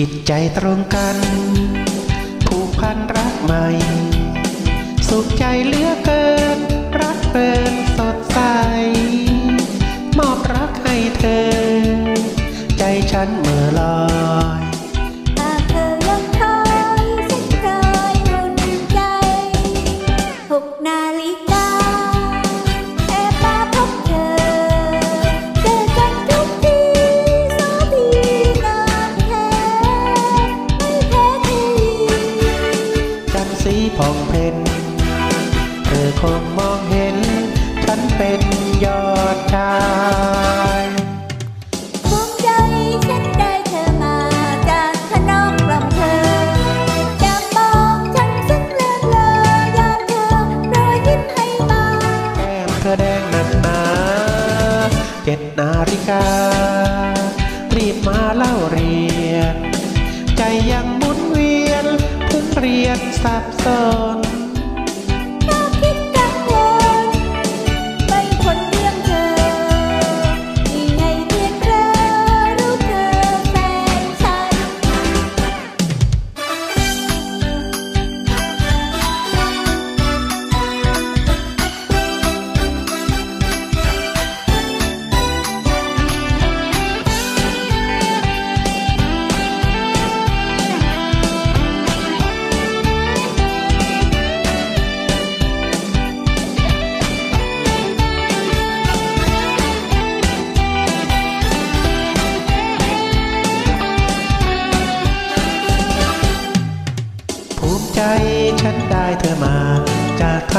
จิตใจตรงกัน ผูกพันรักใหม่ สุขใจเหลือเกิน รักเกินสดใส มอบรักให้เธอ ใจฉันเมื่อลอย ผ่องเพ็ญเธอคงมองเห็น ฉันเป็นยอดชายภูมิใจฉันได้เธอมาจากขนมกล่อมเธออย่ามองฉันซึ่งเลิศเลอยามเธอรอยยิ้มให้มาแก้มเธอแดงหนักหนาเจ็ดนาฬิกา รีบมาเล่าเรียน ใจยัง รียนสับสน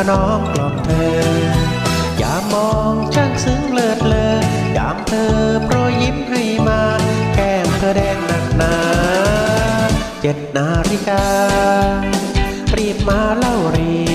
นอมกล่อมเธอ อย่ามองช่างซึ้งเลิศเลอยามเธอโปรยยิ้มให้มา แก้มเธอแดงหนักหนา เจ็ดนาฬิกา รีบมาเล่าเรีย